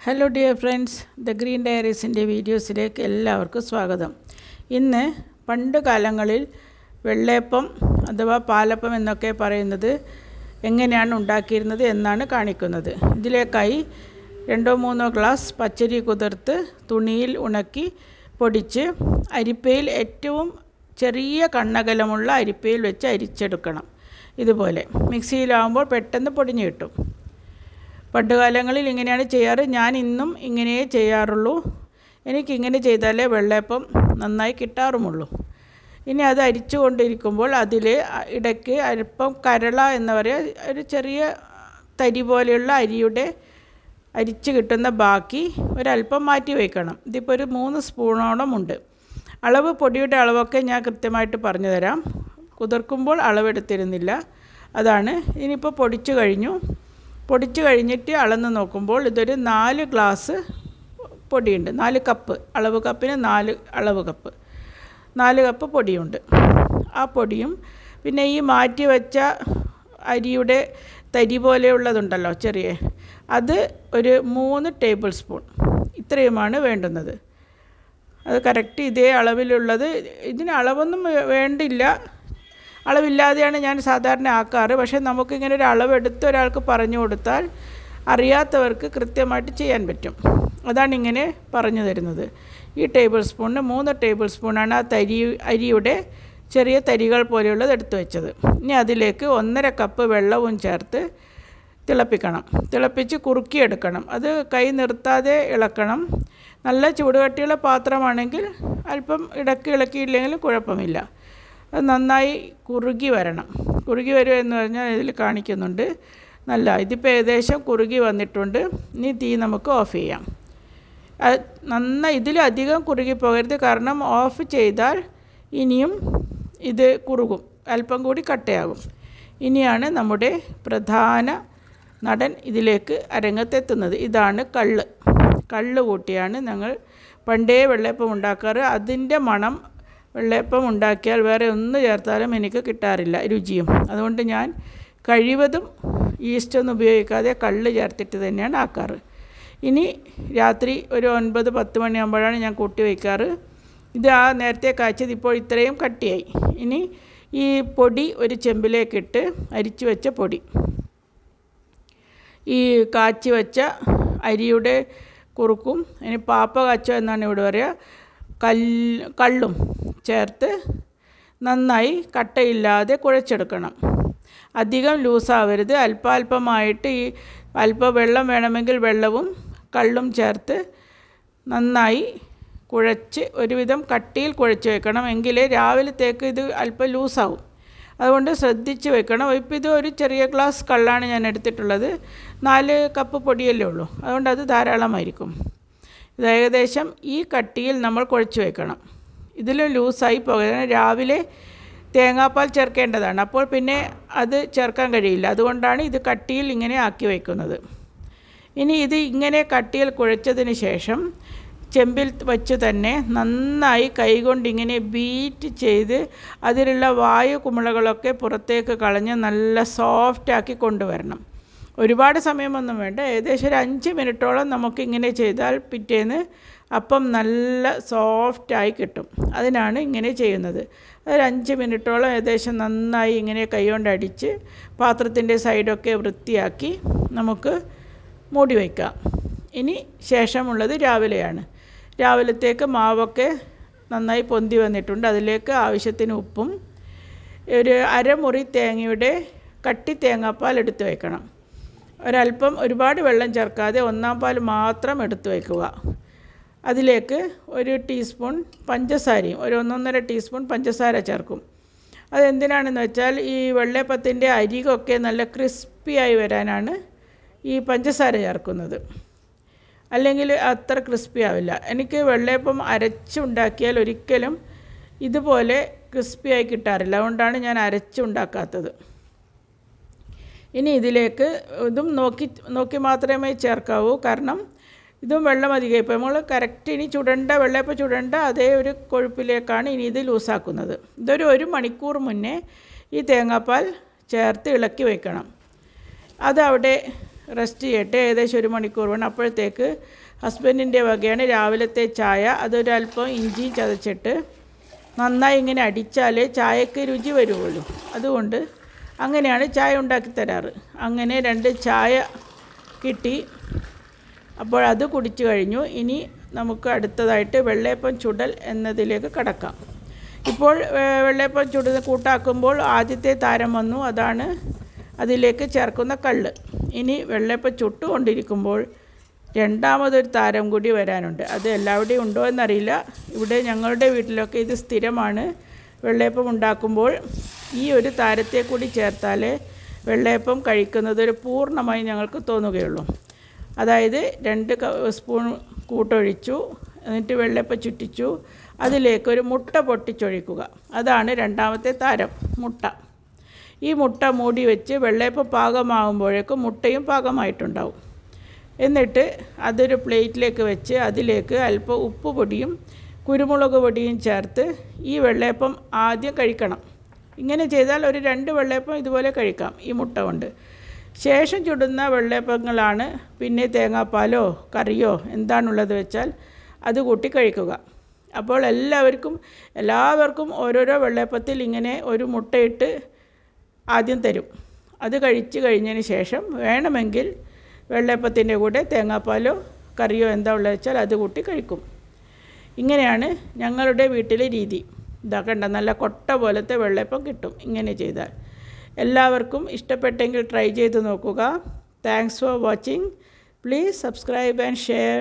Hello dear friends the green ഡയറീസിന്റെ വീഡിയോസിലേക്ക് എല്ലാവർക്കും സ്വാഗതം. ഇന്ന് പണ്ട് കാലങ്ങളിൽ വെള്ളയപ്പം അഥവാ പാലപ്പം എന്നൊക്കെ പറയുന്നത് എങ്ങനെയാണ് ഉണ്ടാക്കിയിരുന്നത് എന്നാണ് കാണിക്കുന്നത്. ഇതിലേക്കായി രണ്ടോ മൂന്നോ ഗ്ലാസ് പച്ചരി കുതിർത്ത് തുണിയിൽ ഉണക്കി പൊടിച്ച് അരിപ്പയിൽ ഏറ്റവും ചെറിയ കണ്ണകലമുള്ള അരിപ്പയിൽ വെച്ച് അരിച്ചെടുക്കണം. ഇതുപോലെ മിക്സിയിലാവുമ്പോൾ പെട്ടെന്ന് പൊടിഞ്ഞു കിട്ടും. പണ്ടുകാലങ്ങളിൽ ഇങ്ങനെയാണ് ചെയ്യാറ്. ഞാൻ ഇന്നും ഇങ്ങനെയേ ചെയ്യാറുള്ളൂ. എനിക്കിങ്ങനെ ചെയ്താലേ വെള്ളയപ്പം നന്നായി കിട്ടാറുമുള്ളൂ. ഇനി അത് അരിച്ചു കൊണ്ടിരിക്കുമ്പോൾ അതിൽ ഇടയ്ക്ക് അല്പം കരള എന്ന് പറയുക ഒരു ചെറിയ തരി പോലെയുള്ള അരിയുടെ അരിച്ച് കിട്ടുന്ന ബാക്കി ഒരല്പം മാറ്റി വയ്ക്കണം ഇതിപ്പോൾ ഒരു മൂന്ന് സ്പൂണോളം ഉണ്ട്. അളവ് പൊടിയുടെ അളവൊക്കെ ഞാൻ കൃത്യമായിട്ട് പറഞ്ഞു തരാം. കുതിർക്കുമ്പോൾ അളവെടുത്തിരുന്നില്ല. അതാണ്. ഇനിയിപ്പോൾ പൊടിച്ചു കഴിഞ്ഞു. പൊടിച്ചു കഴിഞ്ഞിട്ട് അളന്ന് നോക്കുമ്പോൾ ഇതൊരു നാല് ഗ്ലാസ് പൊടിയുണ്ട്. നാല് കപ്പ് അളവ് കപ്പിന് നാല് അളവ് കപ്പ്. നാല് കപ്പ് പൊടിയുണ്ട്. ആ പൊടിയും പിന്നെ ഈ മാറ്റി വെച്ച അരിയുടെ തരി പോലെയുള്ളതുണ്ടല്ലോ ചെറിയ അത് ഒരു മൂന്ന് ടേബിൾ സ്പൂൺ ഇത്രയുമാണ് വേണ്ടുന്നത്. അത് കറക്റ്റ് ഇതേ അളവിലുള്ളത്. ഇതിന് അളവൊന്നും വേണ്ടില്ല. അളവില്ലാതെയാണ് ഞാൻ സാധാരണ ആക്കാറ്. പക്ഷേ നമുക്കിങ്ങനെ ഒരു അളവെടുത്ത് ഒരാൾക്ക് പറഞ്ഞു കൊടുത്താൽ അറിയാത്തവർക്ക് കൃത്യമായിട്ട് ചെയ്യാൻ പറ്റും. അതാണ് ഇങ്ങനെ പറഞ്ഞു തരുന്നത്. ഈ ടേബിൾ സ്പൂണിന് മൂന്ന് ടേബിൾ സ്പൂണാണ് ആ തരി അരിയുടെ ചെറിയ തരികൾ പോലെയുള്ളത് എടുത്തു വെച്ചത്. ഇനി അതിലേക്ക് ഒന്നര കപ്പ് വെള്ളവും ചേർത്ത് തിളപ്പിക്കണം. തിളപ്പിച്ച് കുറുക്കിയെടുക്കണം. അത് കൈ നിർത്താതെ ഇളക്കണം. നല്ല ചൂടുകട്ടിയുള്ള പാത്രമാണെങ്കിൽ അല്പം ഇടയ്ക്ക് ഇളക്കിയില്ലെങ്കിലും കുഴപ്പമില്ല. അത് നന്നായി കുറുകി വരണം. കുറുകി വരിക എന്ന് പറഞ്ഞാൽ ഇതിൽ കാണിക്കുന്നുണ്ട്. നല്ല ഇതിപ്പോൾ ഏകദേശം കുറുകി വന്നിട്ടുണ്ട്. ഇനി തീ നമുക്ക് ഓഫ് ചെയ്യാം. നന്നായി ഇതിലധികം കുറുകി പോകരുത്. കാരണം ഓഫ് ചെയ്താൽ ഇനിയും ഇത് കുറുകും. അല്പം കൂടി കട്ടയാകും. ഇനിയാണ് നമ്മുടെ പ്രധാന നടൻ ഇതിലേക്ക് അരങ്ങത്തെത്തുന്നത്. ഇതാണ് കള്ള്. കള്ള് കൂട്ടിയാണ് ഞങ്ങൾ പണ്ടേ വെള്ളയപ്പം ഉണ്ടാക്കാറ്. അതിന്റെ മണം വെള്ളയപ്പം ഉണ്ടാക്കിയാൽ വേറെ ഒന്നും ചേർത്താലും എനിക്ക് കിട്ടാറില്ല രുചിയും. അതുകൊണ്ട് ഞാൻ കഴിവതും ഈസ്റ്റൊന്നും ഉപയോഗിക്കാതെ കള്ള് ചേർത്തിട്ട് തന്നെയാണ് ആക്കാറ്. ഇനി രാത്രി ഒരു ഒൻപത് പത്ത് മണിയാകുമ്പോഴാണ് ഞാൻ കൂട്ടി വയ്ക്കാറ്. ഇത് ആ നേരത്തെ കാച്ചത് ഇപ്പോൾ ഇത്രയും കട്ടിയായി. ഇനി ഈ പൊടി ഒരു ചെമ്പിലേക്കിട്ട് അരിച്ചു വെച്ച പൊടി. ഈ കാച്ചി വെച്ച അരിയുടെ കുറുക്കും ഇനി പാപ്പ കാച്ചോ എന്നാണ് ഇവിടെ പറയുക. കല്ല് കള്ളും ചേർത്ത് നന്നായി കട്ടയില്ലാതെ കുഴച്ചെടുക്കണം. അധികം ലൂസാവരുത്. അല്പാൽപമായിട്ട് ഈ അല്പം വെള്ളം വേണമെങ്കിൽ വെള്ളവും കള്ളും ചേർത്ത് നന്നായി കുഴച്ച് ഒരുവിധം കട്ടിയിൽ കുഴച്ച് വെക്കണം. എങ്കിലേ രാവിലത്തേക്ക് ഇത് അല്പം ലൂസാവും. അതുകൊണ്ട് ശ്രദ്ധിച്ച് വെക്കണം. ഇപ്പോൾ ഇത് ഒരു ചെറിയ ഗ്ലാസ് കള്ളാണ് ഞാൻ എടുത്തിട്ടുള്ളത്. നാല് കപ്പ് പൊടിയല്ലേ ഉള്ളൂ. അതുകൊണ്ട് അത് ധാരാളമായിരിക്കും. ഇത് ഏകദേശം ഈ കട്ടിയിൽ നമ്മൾ കുഴച്ച് വെക്കണം. ഇതിലും ലൂസായി പോകരുത്. രാവിലെ തേങ്ങാപ്പാൽ ചേർക്കേണ്ടതാണ്. അപ്പോൾ പിന്നെ അത് ചേർക്കാൻ കഴിയില്ല. അതുകൊണ്ടാണ് ഇത് കട്ടിയിൽ ഇങ്ങനെ ആക്കി വയ്ക്കുന്നത് ഇനി ഇത് ഇങ്ങനെ കട്ടിയിൽ കുഴച്ചതിന് ശേഷം ചെമ്പിൽ വച്ച് തന്നെ നന്നായി കൈകൊണ്ട് ഇങ്ങനെ ബീറ്റ് ചെയ്ത് അതിലുള്ള വായു കുമിളകളൊക്കെ പുറത്തേക്ക് കളഞ്ഞ് നല്ല സോഫ്റ്റാക്കി കൊണ്ടുവരണം. ഒരുപാട് സമയമൊന്നും വേണ്ട. ഏകദേശം ഒരു അഞ്ച് മിനിറ്റോളം നമുക്കിങ്ങനെ ചെയ്താൽ പിറ്റേന്ന് അപ്പം നല്ല സോഫ്റ്റായി കിട്ടും. അതിനാണ് ഇങ്ങനെ ചെയ്യുന്നത്. ഒരു അഞ്ച് മിനിറ്റോളം ഏകദേശം നന്നായി ഇങ്ങനെ കൈകൊണ്ട് അടിച്ച് പാത്രത്തിന്റെ സൈഡൊക്കെ വൃത്തിയാക്കി നമുക്ക് മൂടി വയ്ക്കാം. ഇനി ശേഷമുള്ളത് രാവിലെയാണ്. രാവിലത്തേക്ക് മാവൊക്കെ നന്നായി പൊന്തി വന്നിട്ടുണ്ട്. അതിലേക്ക് ആവശ്യത്തിന് ഉപ്പും ഒരു അരമുറി തേങ്ങയുടെ കട്ടി തേങ്ങാപ്പാൽ എടുത്ത് വയ്ക്കണം. ഒരല്പം ഒരുപാട് വെള്ളം ചേർക്കാതെ ഒന്നാം പാൽ മാത്രം എടുത്തു വയ്ക്കുക. അതിലേക്ക് ഒരു ടീസ്പൂൺ പഞ്ചസാരയും ഒരു ഒന്നൊന്നര ടീസ്പൂൺ പഞ്ചസാര ചേർക്കും. അതെന്തിനാണെന്ന് വെച്ചാൽ ഈ വെള്ളയപ്പത്തിന്റെ അരികൊക്കെ നല്ല ക്രിസ്പിയായി വരാനാണ് ഈ പഞ്ചസാര ചേർക്കുന്നത്. അല്ലെങ്കിൽ അത്ര ക്രിസ്പി ആവില്ല എനിക്ക് വെള്ളയപ്പം അരച്ചുണ്ടാക്കിയാൽ ഒരിക്കലും ഇതുപോലെ ക്രിസ്പിയായി കിട്ടാറില്ല. അതുകൊണ്ടാണ് ഞാൻ അരച്ചുണ്ടാക്കാത്തത്. ഇനി ഇതിലേക്ക് ഇതും നോക്കി നോക്കി മാത്രമേ ചേർക്കാവൂ. കാരണം ഇതും വെള്ളം അധികം ഇപ്പോൾ നമ്മൾ കറക്റ്റ് ഇനി ചുടണ്ട വെള്ളയപ്പം ചുടണ്ട അതേ ഒരു കൊഴുപ്പിലേക്കാണ് ഇനി ഇത് ലൂസാക്കുന്നത്. ഇതൊരു ഒരു മണിക്കൂർ മുന്നേ ഈ തേങ്ങാപ്പാൽ ചേർത്ത് ഇളക്കി വെക്കണം. അവിടെ റെസ്റ്റ് ചെയ്യട്ടെ. ഏകദേശം ഒരു മണിക്കൂർ വേണം. അപ്പോഴത്തേക്ക് ഹസ്ബൻഡിന്റെ വകയാണ് രാവിലത്തെ ചായ. അതൊരല്പം ഇഞ്ചി ചതച്ചിട്ട് നന്നായി ഇങ്ങനെ അടിച്ചാലേ ചായക്ക് രുചി വരുള്ളൂ അതുകൊണ്ട് അങ്ങനെയാണ് ചായ ഉണ്ടാക്കി തരാറ്. അങ്ങനെ രണ്ട് ചായ കിട്ടി. അപ്പോൾ അത് കുടിച്ചു കഴിഞ്ഞു. ഇനി നമുക്ക് അടുത്തതായിട്ട് വെള്ളയപ്പം ചുടൽ എന്നതിലേക്ക് കടക്കാം. ഇപ്പോൾ വെള്ളയപ്പം ചുടുന്ന കൂട്ടാക്കുമ്പോൾ ആദ്യത്തെ താരം വന്നു. അതാണ് അതിലേക്ക് ചേർക്കുന്ന കള്ള്. ഇനി വെള്ളയപ്പം ചുട്ടുകൊണ്ടിരിക്കുമ്പോൾ രണ്ടാമതൊരു താരം കൂടി വരാനുണ്ട്. അത് എല്ലാവിടെയും ഉണ്ടോ എന്നറിയില്ല. ഇവിടെ ഞങ്ങളുടെ വീട്ടിലൊക്കെ ഇത് സ്ഥിരമാണ്. വെള്ളയപ്പം ഉണ്ടാക്കുമ്പോൾ ഈ ഒരു താരത്തെ കൂടി ചേർത്താലേ വെള്ളയപ്പം കഴിക്കുന്നത് ഒരു പൂർണമായി ഞങ്ങൾക്ക് തോന്നുകയുള്ളൂ. അതായത് രണ്ട് സ്പൂൺ കൂട്ടൊഴിച്ചു എന്നിട്ട് വെള്ളയപ്പം ചുറ്റിച്ചു അതിലേക്ക് ഒരു മുട്ട പൊട്ടിച്ചൊഴിക്കുക. അതാണ് രണ്ടാമത്തെ താരം മുട്ട. ഈ മുട്ട മൂടി വെച്ച് വെള്ളയപ്പം പാകമാകുമ്പോഴേക്കും മുട്ടയും പാകമായിട്ടുണ്ടാവും. എന്നിട്ട് അതൊരു പ്ലേറ്റിലേക്ക് വെച്ച് അതിലേക്ക് അല്പം ഉപ്പ് പൊടിയും കുരുമുളക് പൊടിയും ചേർത്ത് ഈ വെള്ളയപ്പം ആദ്യം കഴിക്കണം. ഇങ്ങനെ ചെയ്താൽ ഒരു രണ്ട് വെള്ളയപ്പം ഇതുപോലെ കഴിക്കാം. ഈ മുട്ട കൊണ്ട്. ശേഷം ചുടുന്ന വെള്ളയപ്പങ്ങളാണ് പിന്നെ തേങ്ങാപ്പാലോ കറിയോ എന്താണുള്ളത് വെച്ചാൽ അത് കൂട്ടി കഴിക്കുക. അപ്പോൾ എല്ലാവർക്കും എല്ലാവർക്കും ഓരോരോ വെള്ളയപ്പത്തിൽ ഇങ്ങനെ ഒരു മുട്ടയിട്ട് ആദ്യം തരും. അത് കഴിച്ച് കഴിഞ്ഞതിന് ശേഷം വേണമെങ്കിൽ വെള്ളയപ്പത്തിന്റെ കൂടെ തേങ്ങാപ്പാലോ കറിയോ എന്താ ഉള്ളത് വെച്ചാൽ അത് കൂട്ടി കഴിക്കും. ഇങ്ങനെയാണ് ഞങ്ങളുടെ വീട്ടിലെ രീതി. ഇതാ കണ്ട നല്ല കൊട്ട പോലത്തെ വെള്ളയപ്പം കിട്ടും. ഇങ്ങനെ ചെയ്താൽ. എല്ലാവർക്കും ഇഷ്ടപ്പെട്ടെങ്കിൽ ട്രൈ ചെയ്ത് നോക്കുക. Thanks for watching please subscribe and share